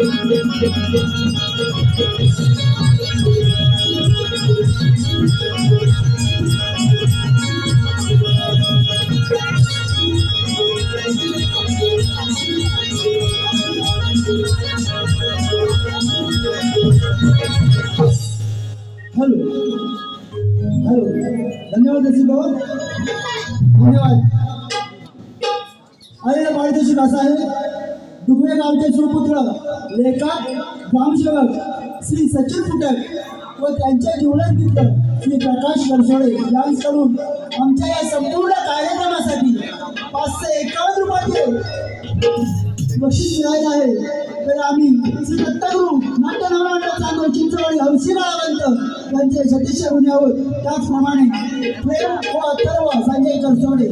Hello. Hello. धन्यवाद नसीब बाबा. धन्यवाद. अरे पारितोषिक भाषा आहे? दुबे गावचे सुपुत्र लेखक ग्रामसेवक श्री सचिन फुटक व त्यांच्या जीवनात मित्र श्री प्रकाश गरसोळे यांकडून आमच्या या संपूर्ण कार्यक्रमासाठी पाचशे एकावन्न रुपयाचे बक्षीस मिळाले आहे. तर आम्ही श्री दत्तगुरु नाट्य नवनाट्य चांगलं चिंचवडी हौशी बाळावंत यांचे सतीश गुन्हे त्याचप्रमाणे प्रेम व अथर्व संजय करसोडे